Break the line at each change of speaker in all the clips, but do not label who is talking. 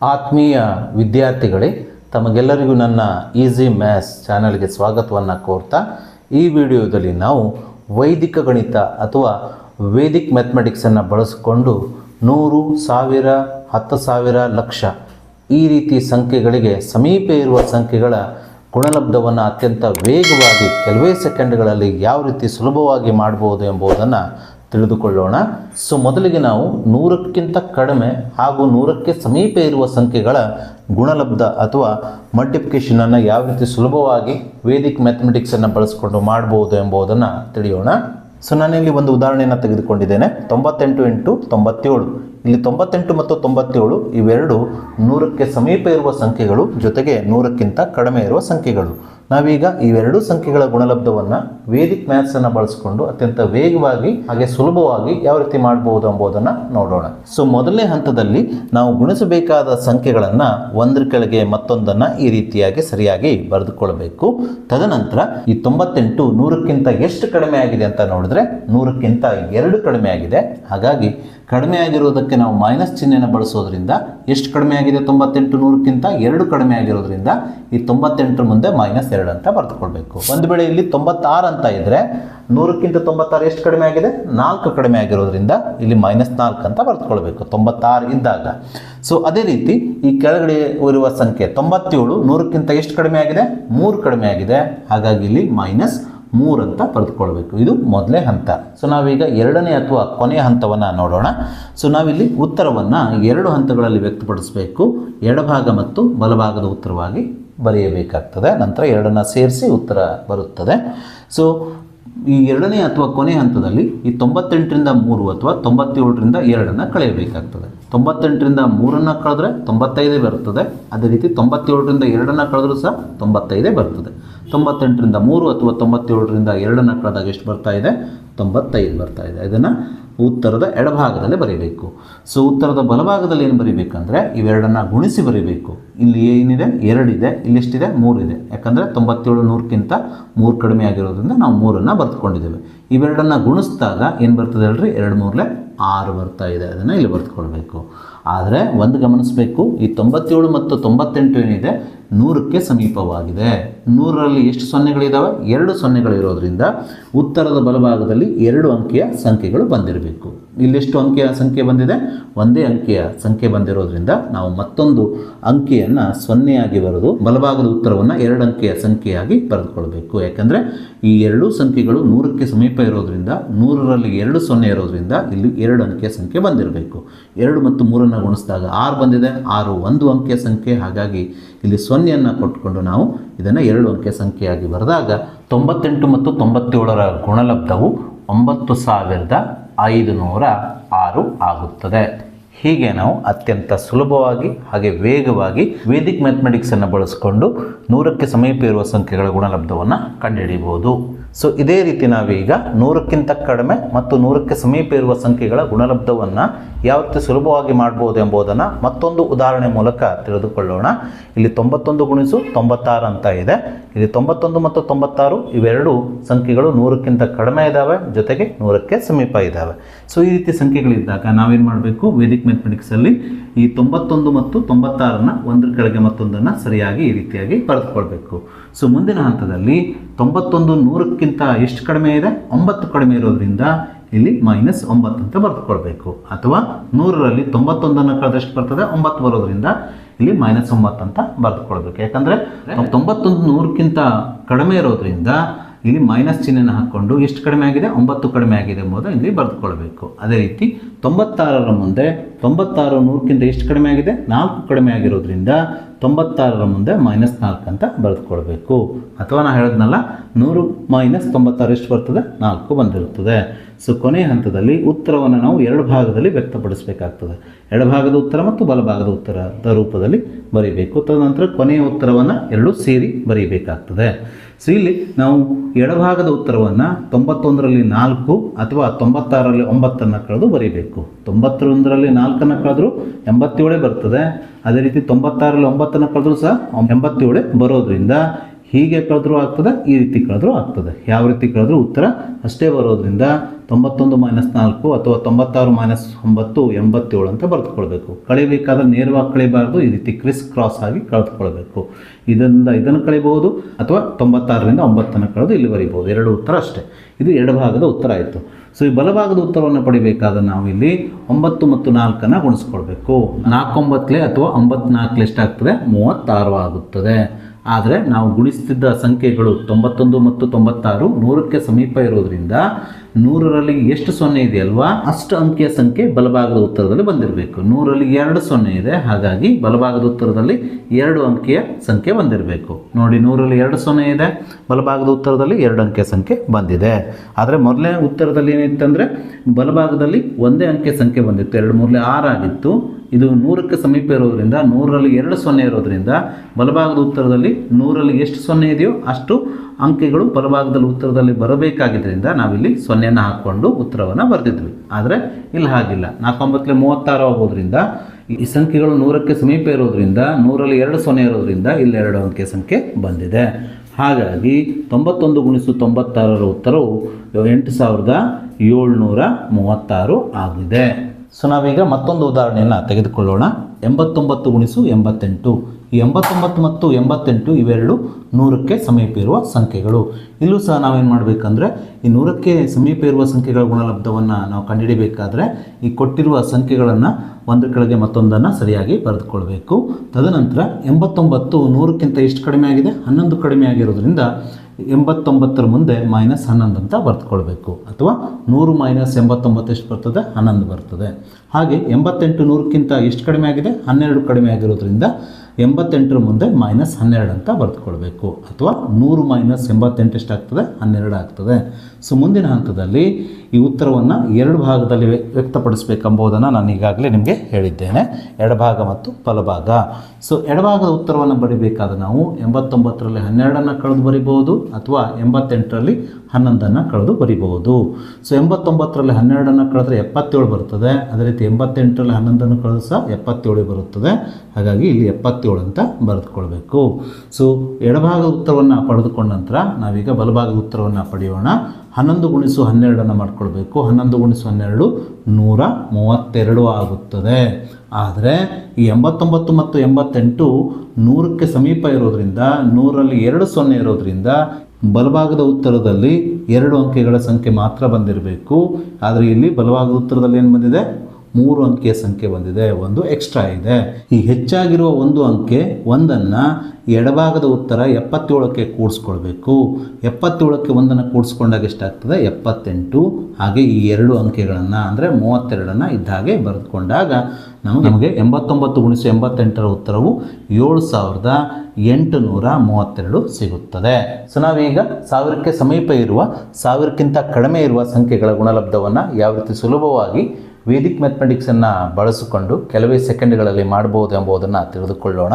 ಆತ್ಮೀಯ ವಿದ್ಯಾರ್ಥಿಗಳೇ, ತಮಗೆಲ್ಲರಿಗೂ ನನ್ನ ಈಸಿ ಮ್ಯಾಥ್ಸ್ ಚಾನಲ್ಗೆ ಸ್ವಾಗತವನ್ನು ಕೋರ್ತಾ, ಈ ವಿಡಿಯೋದಲ್ಲಿ ನಾವು ವೈದಿಕ ಗಣಿತ ಅಥವಾ ವೇದಿಕ್ ಮ್ಯಾಥಮೆಟಿಕ್ಸನ್ನು ಬಳಸಿಕೊಂಡು ನೂರು ಸಾವಿರ, ಹತ್ತು ಸಾವಿರ ಲಕ್ಷ ಈ ರೀತಿ ಸಂಖ್ಯೆಗಳಿಗೆ, ಸಮೀಪ ಇರುವ ಸಂಖ್ಯೆಗಳ ಗುಣಲಬ್ಧವನ್ನು ಅತ್ಯಂತ ವೇಗವಾಗಿ ಕೆಲವೇ ಸೆಕೆಂಡ್ಗಳಲ್ಲಿ ಯಾವ ರೀತಿ ಸುಲಭವಾಗಿ ಮಾಡ್ಬೋದು ಎಂಬುದನ್ನು ತಿಳಿದುಕೊಳ್ಳೋಣ. ಸೊ ಮೊದಲಿಗೆ ನಾವು ನೂರಕ್ಕಿಂತ ಕಡಿಮೆ ಹಾಗೂ ನೂರಕ್ಕೆ ಸಮೀಪ ಇರುವ ಸಂಖ್ಯೆಗಳ ಗುಣಲಬ್ಧ ಅಥವಾ ಮಲ್ಟಿಪ್ಲಿಕೇಶನನ್ನು ಯಾವ ರೀತಿ ಸುಲಭವಾಗಿ ವೇದಿಕ್ ಮ್ಯಾಥಮೆಟಿಕ್ಸನ್ನು ಬಳಸಿಕೊಂಡು ಮಾಡ್ಬೋದು ಎಂಬುದನ್ನು ತಿಳಿಯೋಣ. ಸೊ ನಾನಿಲ್ಲಿ ಒಂದು ಉದಾಹರಣೆಯನ್ನು ತೆಗೆದುಕೊಂಡಿದ್ದೇನೆ. ತೊಂಬತ್ತೆಂಟು ಎಂಟು ತೊಂಬತ್ತೇಳು. ಇಲ್ಲಿ ತೊಂಬತ್ತೆಂಟು ಮತ್ತು ತೊಂಬತ್ತೇಳು ಇವೆರಡು ನೂರಕ್ಕೆ ಸಮೀಪ ಇರುವ ಸಂಖ್ಯೆಗಳು ಜೊತೆಗೆ ನೂರಕ್ಕಿಂತ ಕಡಿಮೆ ಇರುವ ಸಂಖ್ಯೆಗಳು. ನಾವೀಗ ಇವೆರಡು ಸಂಖ್ಯೆಗಳ ಗುಣಲಬ್ಧವನ್ನು ವೇದಿಕ್ ಮ್ಯಾಥ್ಸನ್ನು ಬಳಸಿಕೊಂಡು ಅತ್ಯಂತ ವೇಗವಾಗಿ, ಹಾಗೆ ಸುಲಭವಾಗಿ ಯಾವ ರೀತಿ ಮಾಡಬಹುದು ಎಂಬುದನ್ನ ನೋಡೋಣ. ಸೊ ಮೊದಲನೇ ಹಂತದಲ್ಲಿ ನಾವು ಗುಣಿಸಬೇಕಾದ ಸಂಖ್ಯೆಗಳನ್ನು ಒಂದರ ಕೆಳಗೆ ಮತ್ತೊಂದನ್ನು ಈ ರೀತಿಯಾಗಿ ಸರಿಯಾಗಿ ಬರೆದುಕೊಳ್ಳಬೇಕು ತದನಂತರ ಈ ತೊಂಬತ್ತೆಂಟು ನೂರಕ್ಕಿಂತ ಎಷ್ಟು ಕಡಿಮೆ ಆಗಿದೆ ಅಂತ ನೋಡಿದ್ರೆ ನೂರಕ್ಕಿಂತ ಎರಡು ಕಡಿಮೆ ಆಗಿದೆ. ಹಾಗಾಗಿ ಕಡಿಮೆ ಆಗಿರೋದಕ್ಕೆ ನಾವು ಮೈನಸ್ ಚಿಹ್ನೆಯನ್ನು ಬಳಸೋದ್ರಿಂದ ಎಷ್ಟು ಕಡಿಮೆ ಆಗಿದೆ ತೊಂಬತ್ತೆಂಟು ನೂರಕ್ಕಿಂತ ಎರಡು ಕಡಿಮೆ ಆಗಿರೋದ್ರಿಂದ ಈ ತೊಂಬತ್ತೆಂಟರ ಮುಂದೆ ಮೈನಸ್ ಅಂತ ಬರೆದುಕೊಳ್ಬೇಕು. ಒಂದು ವೇಳೆ ಇಲ್ಲಿ ತೊಂಬತ್ತಾರು ಅಂತ ಇದ್ದರೆ ನೂರಕ್ಕಿಂತ ತೊಂಬತ್ತಾರು ಎಷ್ಟು ಕಡಿಮೆ ಆಗಿದೆ? ನಾಲ್ಕು ಕಡಿಮೆ ಆಗಿರೋದ್ರಿಂದ ಇಲ್ಲಿ ಮೈನಸ್ ನಾಲ್ಕು ಅಂತ ಬರೆದುಕೊಳ್ಬೇಕು. ತೊಂಬತ್ತಾರು ಇದ್ದಾಗ. ಸೊ ಅದೇ ರೀತಿ ಈ ಕೆಳಗಡೆ ಇರುವ ಸಂಖ್ಯೆ ತೊಂಬತ್ತೇಳು ನೂರಕ್ಕಿಂತ ಎಷ್ಟು ಕಡಿಮೆ ಆಗಿದೆ? ಮೂರು ಕಡಿಮೆ ಆಗಿದೆ. ಹಾಗಾಗಿ ಇಲ್ಲಿ ಮೈನಸ್ ಮೂರು ಅಂತ ಬರೆದುಕೊಳ್ಬೇಕು. ಇದು ಮೊದಲೇ ಹಂತ. ಸೊ ನಾವೀಗ ಎರಡನೇ ಅಥವಾ ಕೊನೆಯ ಹಂತವನ್ನು ನೋಡೋಣ. ಸೊ ನಾವಿಲ್ಲಿ ಉತ್ತರವನ್ನು ಎರಡು ಹಂತಗಳಲ್ಲಿ ವ್ಯಕ್ತಪಡಿಸಬೇಕು. ಎಡಭಾಗ ಮತ್ತು ಬಲಭಾಗದ ಉತ್ತರವಾಗಿ ಬರೆಯಬೇಕಾಗ್ತದೆ. ನಂತರ ಎರಡನ್ನು ಸೇರಿಸಿ ಉತ್ತರ ಬರುತ್ತದೆ. ಸೊ ಈ ಎರಡನೇ ಅಥವಾ ಕೊನೆಯ ಹಂತದಲ್ಲಿ ಈ ತೊಂಬತ್ತೆಂಟರಿಂದ ಮೂರು ಅಥವಾ ತೊಂಬತ್ತೇಳರಿಂದ ಎರಡನ್ನು ಕಳೆಯಬೇಕಾಗ್ತದೆ. ತೊಂಬತ್ತೆಂಟರಿಂದ ಮೂರನ್ನು ಕಳೆದ್ರೆ ತೊಂಬತ್ತೈದೇ ಬರ್ತದೆ ಅದೇ ರೀತಿ ತೊಂಬತ್ತೇಳರಿಂದ ಎರಡನ್ನು ಕಳೆದ್ರೂ ಸಹ ತೊಂಬತ್ತೈದೇ ಬರ್ತದೆ. ತೊಂಬತ್ತೆಂಟರಿಂದ ಮೂರು ಅಥವಾ ತೊಂಬತ್ತೇಳರಿಂದ ಎರಡನ್ನು ಕಳೆದಾಗ ಎಷ್ಟು ಬರ್ತಾ ಇದೆ? ತೊಂಬತ್ತೈದು ಬರ್ತಾ ಇದೆ. ಇದನ್ನು ಉತ್ತರದ ಎಡಭಾಗದಲ್ಲಿ ಬರೀಬೇಕು. ಸೊ ಉತ್ತರದ ಬಲಭಾಗದಲ್ಲಿ ಏನು ಬರೀಬೇಕಂದ್ರೆ ಇವೆರಡನ್ನು ಗುಣಿಸಿ ಬರೀಬೇಕು. ಇಲ್ಲಿ ಏನಿದೆ? ಎರಡಿದೆ. ಇಲ್ಲೆಷ್ಟಿದೆ ಮೂರಿದೆ. ಯಾಕಂದರೆ ತೊಂಬತ್ತೇಳು ನೂರಕ್ಕಿಂತ ಮೂರು ಕಡಿಮೆ ಆಗಿರೋದ್ರಿಂದ ನಾವು ಮೂರನ್ನು ಬರೆದುಕೊಂಡಿದ್ದೇವೆ ಇವೆರಡನ್ನು ಗುಣಿಸಿದಾಗ ಏನು ಬರ್ತದೆ ಹೇಳ್ರಿ? ಎರಡು ಮೂರಲೆ ಆರು ಬರ್ತಾ ಇದೆ. ಅದನ್ನು ಇಲ್ಲಿ ಬರೆದುಕೊಳ್ಬೇಕು ಆದರೆ ಒಂದು ಗಮನಿಸಬೇಕು, ಈ ತೊಂಬತ್ತೇಳು ಮತ್ತು ತೊಂಬತ್ತೆಂಟು ಏನಿದೆ, ನೂರಕ್ಕೆ ಸಮೀಪವಾಗಿದೆ. ನೂರರಲ್ಲಿ ಎಷ್ಟು ಸೊನ್ನೆಗಳಿದ್ದಾವೆ ಎರಡು ಸೊನ್ನೆಗಳಿರೋದ್ರಿಂದ ಉತ್ತರದ ಬಲಭಾಗದಲ್ಲಿ ಎರಡು ಅಂಕಿಯ ಸಂಖ್ಯೆಗಳು ಬಂದಿರಬೇಕು. ಇಲ್ಲೆಷ್ಟು ಅಂಕಿಯ ಸಂಖ್ಯೆ ಬಂದಿದೆ? ಒಂದೇ ಅಂಕಿಯ ಸಂಖ್ಯೆ ಬಂದಿರೋದ್ರಿಂದ ನಾವು ಮತ್ತೊಂದು ಅಂಕೆಯನ್ನು ಸೊನ್ನೆಯಾಗಿ ಬರೆದು ಬಲಭಾಗದ ಉತ್ತರವನ್ನು ಎರಡು ಅಂಕಿಯ ಸಂಖ್ಯೆಯಾಗಿ ಬರೆದುಕೊಳ್ಬೇಕು. ಯಾಕಂದರೆ ಈ ಎರಡೂ ಸಂಖ್ಯೆಗಳು ನೂರಕ್ಕೆ ಸಮೀಪ ಇರೋದ್ರಿಂದ, ನೂರರಲ್ಲಿ ಎರಡು ಸೊನ್ನೆ ಇರೋದ್ರಿಂದ ಇಲ್ಲಿ ಎರಡು ಅಂಕಿಯ ಸಂಖ್ಯೆ ಬಂದಿರಬೇಕು. ಎರಡು ಮತ್ತು ಮೂರನ್ನು ಗುಣಿಸಿದಾಗ ಆರು ಬಂದಿದೆ. ಆರು ಒಂದು ಅಂಕೆ ಸಂಖ್ಯೆ. ಹಾಗಾಗಿ ಇಲ್ಲಿ ಸೊನ್ನೆಯನ್ನು ಕೊಟ್ಟುಕೊಂಡು ನಾವು ಇದನ್ನು ಎರಡು ಅಂಕೆಯ ಸಂಖ್ಯೆಯಾಗಿ ಬರೆದಾಗ ತೊಂಬತ್ತೆಂಟು ಮತ್ತು ತೊಂಬತ್ತೇಳರ ಗುಣಲಬ್ಧವು ಒಂಬತ್ತು ಸಾವಿರದ ಐದು ನೂರ ಆರು ಆಗುತ್ತದೆ. ಹೀಗೆ ನಾವು ಅತ್ಯಂತ ಸುಲಭವಾಗಿ ಹಾಗೆ ವೇಗವಾಗಿ ವೇದಿಕ್ ಮ್ಯಾಥಮೆಟಿಕ್ಸನ್ನು ಬಳಸಿಕೊಂಡು ನೂರಕ್ಕೆ ಸಮೀಪ ಇರುವ ಸಂಖ್ಯೆಗಳ ಗುಣಲಬ್ಧವನ್ನು ಕಂಡುಹಿಡಿಯಬಹುದು. ಸೊ ಇದೇ ರೀತಿ ನಾವೀಗ ನೂರಕ್ಕಿಂತ ಕಡಿಮೆ ಮತ್ತು ನೂರಕ್ಕೆ ಸಮೀಪ ಇರುವ ಸಂಖ್ಯೆಗಳ ಗುಣಲಬ್ಧವನ್ನು ಯಾವ ರೀತಿ ಸುಲಭವಾಗಿ ಮಾಡ್ಬೋದು ಎಂಬುದನ್ನು ಮತ್ತೊಂದು ಉದಾಹರಣೆ ಮೂಲಕ ತಿಳಿದುಕೊಳ್ಳೋಣ. ಇಲ್ಲಿ ತೊಂಬತ್ತೊಂದು ಗುಣಿಸು ತೊಂಬತ್ತಾರು ಅಂತ ಇದೆ. ಇಲ್ಲಿ ತೊಂಬತ್ತೊಂದು ಮತ್ತು ತೊಂಬತ್ತಾರು ಇವೆರಡು ಸಂಖ್ಯೆಗಳು ನೂರಕ್ಕಿಂತ ಕಡಿಮೆ ಇದ್ದಾವೆ ಜೊತೆಗೆ ನೂರಕ್ಕೆ ಸಮೀಪ ಇದ್ದಾವೆ ಸೊ ಈ ರೀತಿ ಸಂಖ್ಯೆಗಳಿದ್ದಾಗ ನಾವೇನು ಮಾಡಬೇಕು? ವೇದಿಕ್ ಮ್ಯಾಥಮೆಟಿಕ್ಸಲ್ಲಿ ಈ ತೊಂಬತ್ತೊಂದು ಮತ್ತು ತೊಂಬತ್ತಾರನ್ನು ಒಂದರ ಕೆಳಗೆ ಮತ್ತೊಂದನ್ನು ಸರಿಯಾಗಿ ಈ ರೀತಿಯಾಗಿ ಬರೆದುಕೊಳ್ಬೇಕು ಸೊ ಮುಂದಿನ ಹಂತದಲ್ಲಿ ತೊಂಬತ್ತೊಂದು ನೂರಕ್ಕಿಂತ ಎಷ್ಟು ಕಡಿಮೆ ಇದೆ? ಒಂಬತ್ತು ಕಡಿಮೆ ಇರೋದ್ರಿಂದ ಇಲ್ಲಿ ಮೈನಸ್ ಒಂಬತ್ತು ಅಂತ ಬರೆದುಕೊಳ್ಬೇಕು. ಅಥವಾ ನೂರರಲ್ಲಿ ತೊಂಬತ್ತೊಂದನ್ನು ಕಳೆದಷ್ಟು ಬರ್ತದೆ? ಒಂಬತ್ತು ಬರೋದ್ರಿಂದ ಇಲ್ಲಿ ಮೈನಸ್ ಒಂಬತ್ತು ಅಂತ ಬರೆದುಕೊಳ್ಬೇಕು. ಯಾಕಂದರೆ ತೊಂಬತ್ತೊಂದು ನೂರಕ್ಕಿಂತ ಕಡಿಮೆ ಇರೋದ್ರಿಂದ ಇಲ್ಲಿ ಮೈನಸ್ ಚಿಹ್ನೆನ ಹಾಕ್ಕೊಂಡು ಎಷ್ಟು ಕಡಿಮೆ ಆಗಿದೆ? ಒಂಬತ್ತು ಕಡಿಮೆ ಆಗಿದೆ ಎಂಬುದು ಇಲ್ಲಿ ಬರೆದುಕೊಳ್ಬೇಕು ಅದೇ ರೀತಿ ತೊಂಬತ್ತಾರರ ಮುಂದೆ, ತೊಂಬತ್ತಾರು ನೂರಕ್ಕಿಂತ ಎಷ್ಟು ಕಡಿಮೆ ಆಗಿದೆ? ನಾಲ್ಕು ಕಡಿಮೆ ಆಗಿರೋದ್ರಿಂದ ತೊಂಬತ್ತಾರರ ಮುಂದೆ ಮೈನಸ್ ನಾಲ್ಕು ಅಂತ ಬರೆದುಕೊಳ್ಬೇಕು ಅಥವಾ ನಾನು ಹೇಳಿದ್ನಲ್ಲ, ನೂರು ಮೈನಸ್ ತೊಂಬತ್ತಾರು ಎಷ್ಟು ಬರ್ತದೆ? ನಾಲ್ಕು ಬಂದಿರುತ್ತದೆ. ಸೊ ಕೊನೆಯ ಹಂತದಲ್ಲಿ ಉತ್ತರವನ್ನು ನಾವು ಎರಡು ಭಾಗದಲ್ಲಿ ವ್ಯಕ್ತಪಡಿಸಬೇಕಾಗ್ತದೆ. ಎಡಭಾಗದ ಉತ್ತರ ಮತ್ತು ಬಲಭಾಗದ ಉತ್ತರದ ರೂಪದಲ್ಲಿ ಬರೀಬೇಕು. ತದನಂತರ ಕೊನೆಯ ಉತ್ತರವನ್ನು ಎರಡೂ ಸೇರಿ ಬರೀಬೇಕಾಗ್ತದೆ. ಸೊ ಇಲ್ಲಿ ನಾವು ಎಡಭಾಗದ ಉತ್ತರವನ್ನು ತೊಂಬತ್ತೊಂದರಲ್ಲಿ ನಾಲ್ಕು ಅಥವಾ ತೊಂಬತ್ತಾರರಲ್ಲಿ ಒಂಬತ್ತನ್ನು ಕಳೆದು ಬರೀಬೇಕು. ತೊಂಬತ್ತೊಂದರಲ್ಲಿ ನಾಲ್ಕನ್ನು ಕಳೆದರೂ ಎಂಬತ್ತೇಳೇ ಬರ್ತದೆ. ಅದೇ ರೀತಿ ತೊಂಬತ್ತಾರರಲ್ಲಿ ಒಂಬತ್ತನ್ನು ಕಳೆದ್ರೂ ಸಹ ಎಂಬತ್ತೇಳೇ ಬರೋದ್ರಿಂದ ಹೀಗೆ ಕಳೆದ್ರೂ ಆಗ್ತದೆ, ಈ ರೀತಿ ಕಳೆದ್ರೂ ಆಗ್ತದೆ. ಯಾವ ರೀತಿ ಕಳೆದ್ರೂ ಉತ್ತರ ಅಷ್ಟೇ ಬರೋದ್ರಿಂದ ತೊಂಬತ್ತೊಂದು ಮೈನಸ್ ನಾಲ್ಕು ಅಥವಾ ತೊಂಬತ್ತಾರು ಮೈನಸ್ ಒಂಬತ್ತು, ಎಂಬತ್ತೇಳು ಅಂತ ಬರೆದುಕೊಳ್ಬೇಕು. ಕಳಿಬೇಕಾದ್ರೆ ನೇರವಾಗಿ ಕಳಿಬಾರ್ದು, ಈ ರೀತಿ ಕ್ರಿಸ್ ಕ್ರಾಸ್ ಆಗಿ ಕಳೆದುಕೊಳ್ಬೇಕು. ಇದರಿಂದ ಇದನ್ನು ಕಳಿಬಹುದು ಅಥವಾ ತೊಂಬತ್ತಾರರಿಂದ ಒಂಬತ್ತನ್ನು ಕಳೆದು ಇಲ್ಲಿ ಬರೀಬಹುದು. ಎರಡು ಉತ್ತರ ಅಷ್ಟೇ. ಇದು ಎರಡು ಭಾಗದ ಉತ್ತರ ಆಯಿತು. ಸೊ ಈ ಬಲಭಾಗದ ಉತ್ತರವನ್ನು ಪಡಿಬೇಕಾದ್ರೆ ನಾವು ಇಲ್ಲಿ ಒಂಬತ್ತು ಮತ್ತು ನಾಲ್ಕನ್ನು ಗುಣಿಸ್ಕೊಳ್ಬೇಕು. ನಾಲ್ಕೊಂಬತ್ತಲೆ ಅಥವಾ ಒಂಬತ್ನಾಲ್ಕಲೆ ಎಷ್ಟಾಗ್ತದೆ? ಮೂವತ್ತಾರು ಆಗುತ್ತದೆ. ಆದರೆ ನಾವು ಗುಣಿಸ್ತಿದ್ದ ಸಂಖ್ಯೆಗಳು ತೊಂಬತ್ತೊಂದು ಮತ್ತು ತೊಂಬತ್ತಾರು ನೂರಕ್ಕೆ ಸಮೀಪ ಇರೋದ್ರಿಂದ ನೂರರಲ್ಲಿ ಎಷ್ಟು ಸೊನ್ನೆ ಇದೆಯಲ್ವಾ? ಅಷ್ಟು ಅಂಕಿಯ ಸಂಖ್ಯೆ ಬಲಭಾಗದ ಉತ್ತರದಲ್ಲಿ ಬಂದಿರಬೇಕು. ನೂರಲ್ಲಿ ಎರಡು ಸೊನ್ನೆ ಇದೆ, ಹಾಗಾಗಿ ಬಲಭಾಗದ ಉತ್ತರದಲ್ಲಿ ಎರಡು ಅಂಕಿಯ ಸಂಖ್ಯೆ ಬಂದಿರಬೇಕು. ನೋಡಿ, ನೂರಲ್ಲಿ ಎರಡು ಸೊನ್ನೆ ಇದೆ, ಬಲಭಾಗದ ಉತ್ತರದಲ್ಲಿ ಎರಡು ಅಂಕಿಯ ಸಂಖ್ಯೆ ಬಂದಿದೆ. ಆದರೆ ಮೊದಲನೇ ಉತ್ತರದಲ್ಲಿ ಏನಿತ್ತಂದರೆ, ಬಲಭಾಗದಲ್ಲಿ ಒಂದೇ ಅಂಕಿಯ ಸಂಖ್ಯೆ ಬಂದಿತ್ತು. ಎರಡು ಮೂರನೇ ಆರಾಗಿತ್ತು ಇದು ನೂರಕ್ಕೆ ಸಮೀಪ ಇರೋದ್ರಿಂದ, ನೂರರಲ್ಲಿ ಎರಡು ಸೊನ್ನೆ ಇರೋದ್ರಿಂದ ಬಲಭಾಗದ ಉತ್ತರದಲ್ಲಿ ನೂರಲ್ಲಿ ಎಷ್ಟು ಸೊನ್ನೆ ಇದೆಯೋ ಅಷ್ಟು ಅಂಕೆಗಳು ಬಲಭಾಗದಲ್ಲಿ ಉತ್ತರದಲ್ಲಿ ಬರಬೇಕಾಗಿದ್ದರಿಂದ ನಾವಿಲ್ಲಿ ಸೊನ್ನೆಯನ್ನು ಹಾಕ್ಕೊಂಡು ಉತ್ತರವನ್ನು ಬರೆದಿದ್ವಿ. ಆದರೆ ಇಲ್ಲಿ ಹಾಗಿಲ್ಲ. ನಾಲ್ಕೊಂಬತ್ತಲೆ ಮೂವತ್ತಾರು ಆಗೋದ್ರಿಂದ, ಈ ಸಂಖ್ಯೆಗಳು ನೂರಕ್ಕೆ ಸಮೀಪ ಇರೋದ್ರಿಂದ, ನೂರಲ್ಲಿ ಎರಡು ಸೊನ್ನೆ ಇರೋದ್ರಿಂದ ಇಲ್ಲಿ ಎರಡು ಅಂಕೆ ಸಂಖ್ಯೆ ಬಂದಿದೆ. ಹಾಗಾಗಿ ತೊಂಬತ್ತೊಂದು ಗುಣಿಸು ತೊಂಬತ್ತಾರರ ಉತ್ತರವು ಎಂಟು ಸಾವಿರದ ಏಳ್ನೂರ ಮೂವತ್ತಾರು ಆಗಿದೆ. ಸೊ ನಾವೀಗ ಮತ್ತೊಂದು ಉದಾಹರಣೆಯನ್ನು ತೆಗೆದುಕೊಳ್ಳೋಣ. ಎಂಬತ್ತೊಂಬತ್ತು ಗುಣಿಸು ಎಂಬತ್ತೆಂಟು. ಈ ಎಂಬತ್ತೊಂಬತ್ತು ಮತ್ತು ಎಂಬತ್ತೆಂಟು ಇವೆರಡು ನೂರಕ್ಕೆ ಸಮೀಪ ಇರುವ ಸಂಖ್ಯೆಗಳು. ಇಲ್ಲೂ ಸಹ ನಾವೇನು ಮಾಡಬೇಕಂದ್ರೆ, ಈ ನೂರಕ್ಕೆ ಸಮೀಪ ಇರುವ ಸಂಖ್ಯೆಗಳ ಗುಣಲಬ್ಧವನ್ನು ನಾವು ಕಂಡುಹಿಡಿಯಬೇಕಾದ್ರೆ ಈ ಕೊಟ್ಟಿರುವ ಸಂಖ್ಯೆಗಳನ್ನು ಒಂದರ ಕೆಳಗೆ ಮತ್ತೊಂದನ್ನು ಸರಿಯಾಗಿ ಬರೆದುಕೊಳ್ಬೇಕು. ತದನಂತರ ಎಂಬತ್ತೊಂಬತ್ತು ನೂರಕ್ಕಿಂತ ಎಷ್ಟು ಕಡಿಮೆ ಆಗಿದೆ? ಹನ್ನೊಂದು ಕಡಿಮೆ ಆಗಿರೋದ್ರಿಂದ ಎಂಬತ್ತೊಂಬತ್ತರ ಮುಂದೆ ಮೈನಸ್ ಹನ್ನೊಂದು ಅಂತ ಬರೆದುಕೊಳ್ಬೇಕು ಅಥವಾ ನೂರು ಮೈನಸ್ ಎಂಬತ್ತೊಂಬತ್ತು ಎಷ್ಟು ಬರ್ತದೆ? ಹನ್ನೊಂದು ಬರ್ತದೆ. ಹಾಗೆ ಎಂಬತ್ತೆಂಟು ನೂರಕ್ಕಿಂತ ಎಷ್ಟು ಕಡಿಮೆ ಆಗಿದೆ? ಹನ್ನೆರಡು ಕಡಿಮೆ ಆಗಿರೋದ್ರಿಂದ ಎಂಬತ್ತೆಂಟರ ಮುಂದೆ ಮೈನಸ್ ಹನ್ನೆರಡು ಅಂತ ಬರೆದುಕೊಳ್ಬೇಕು. ಅಥವಾ ನೂರು ಮೈನಸ್ ಎಂಬತ್ತೆಂಟು ಎಷ್ಟಾಗ್ತದೆ? ಹನ್ನೆರಡು ಆಗ್ತದೆ. ಸೊ ಮುಂದಿನ ಹಂತದಲ್ಲಿ ಈ ಉತ್ತರವನ್ನು ಎರಡು ಭಾಗದಲ್ಲಿ ವ್ಯ- ವ್ಯಕ್ತಪಡಿಸಬೇಕೆಂಬುದನ್ನು ನಾನು ಈಗಾಗಲೇ ನಿಮಗೆ ಹೇಳಿದ್ದೇನೆ. ಎಡಭಾಗ ಮತ್ತು ಬಲಭಾಗ ಸೊ ಎಡಭಾಗದ ಉತ್ತರವನ್ನು ಬರಿಬೇಕಾದ ನಾವು ಎಂಬತ್ತೊಂಬತ್ತರಲ್ಲಿ ಹನ್ನೆರಡನ್ನು ಕಳೆದು ಬರಿಬೋದು ಅಥವಾ ಎಂಬತ್ತೆಂಟರಲ್ಲಿ ಹನ್ನೊಂದನ್ನು ಕಳೆದು ಬರಿಬಹುದು. ಸೊ ಎಂಬತ್ತೊಂಬತ್ತರಲ್ಲಿ ಹನ್ನೆರಡನ್ನು ಕಳೆದ್ರೆ ಎಪ್ಪತ್ತೇಳು ಬರ್ತದೆ. ಅದೇ ರೀತಿ ಎಂಬತ್ತೆಂಟರಲ್ಲಿ ಹನ್ನೊಂದನ್ನು ಕಳೆದು ಸಹ ಎಪ್ಪತ್ತೇಳು ಬರುತ್ತದೆ. ಹಾಗಾಗಿ ಇಲ್ಲಿ ಎಪ್ಪತ್ತೇಳು ಅಂತ ಬರೆದುಕೊಳ್ಬೇಕು. ಸೊ ಎಡಭಾಗದ ಉತ್ತರವನ್ನು ಪಡೆದುಕೊಂಡ ನಂತರ ನಾವೀಗ ಬಲಭಾಗದ ಉತ್ತರವನ್ನು ಪಡೆಯೋಣ. ಹನ್ನೊಂದು ಗುಣಿಸು ಹನ್ನೆರಡನ್ನು ಮಾಡ್ಕೊಳ್ಬೇಕು. ಹನ್ನೊಂದು ಗುಣಿಸು ಹನ್ನೆರಡು ನೂರ ಮೂವತ್ತೆರಡು ಆಗುತ್ತದೆ. ಆದರೆ ಈ ಎಂಬತ್ತೊಂಬತ್ತು ಮತ್ತು ಎಂಬತ್ತೆಂಟು ನೂರಕ್ಕೆ ಸಮೀಪ ಇರೋದ್ರಿಂದ, ನೂರಲ್ಲಿ ಎರಡು ಸೊನ್ನೆ ಇರೋದ್ರಿಂದ ಬಲಭಾಗದ ಉತ್ತರದಲ್ಲಿ ಎರಡು ಅಂಕೆಗಳ ಸಂಖ್ಯೆ ಮಾತ್ರ ಬಂದಿರಬೇಕು. ಆದರೆ ಇಲ್ಲಿ ಬಲಭಾಗದ ಉತ್ತರದಲ್ಲಿ ಏನು ಬಂದಿದೆ? ಮೂರು ಅಂಕೆಯ ಸಂಖ್ಯೆ ಬಂದಿದೆ, ಒಂದು ಎಕ್ಸ್ಟ್ರಾ ಇದೆ. ಈ ಹೆಚ್ಚಾಗಿರುವ ಒಂದು ಅಂಕೆ ಒಂದನ್ನು ಎಡಭಾಗದ ಉತ್ತರ ಎಪ್ಪತ್ತೇಳಕ್ಕೆ ಕೂಡಿಸ್ಕೊಳ್ಬೇಕು. ಎಪ್ಪತ್ತೇಳಕ್ಕೆ ಒಂದನ್ನು ಕೂಡಿಸ್ಕೊಂಡಾಗ ಎಷ್ಟಾಗ್ತದೆ? ಎಪ್ಪತ್ತೆಂಟು. ಹಾಗೆ ಈ ಎರಡು ಅಂಕೆಗಳನ್ನು ಅಂದರೆ ಮೂವತ್ತೆರಡನ್ನು ಇದ್ದಾಗೆ ಬರೆದುಕೊಂಡಾಗ ನಮಗೆ ನಮಗೆ ಎಂಬತ್ತೊಂಬತ್ತು ಗುಣಿಸು ಎಂಬತ್ತೆಂಟರ ಉತ್ತರವು ಏಳು ಸಾವಿರದ ಎಂಟುನೂರ ಮೂವತ್ತೆರಡು ಸಿಗುತ್ತದೆ. ಸೊ ನಾವೀಗ ಸಾವಿರಕ್ಕೆ ಸಮೀಪ ಇರುವ, ಸಾವಿರಕ್ಕಿಂತ ಕಡಿಮೆ ಇರುವ ಸಂಖ್ಯೆಗಳ ಗುಣಲಬ್ಧವನ್ನು ಯಾವ ರೀತಿ ಸುಲಭವಾಗಿ ವೇದಿಕ್ ಮ್ಯಾಥಮೆಟಿಕ್ಸನ್ನು ಬಳಸಿಕೊಂಡು ಕೆಲವೇ ಸೆಕೆಂಡ್ಗಳಲ್ಲಿ ಮಾಡ್ಬೋದು ಎಂಬುದನ್ನು ತಿಳಿದುಕೊಳ್ಳೋಣ.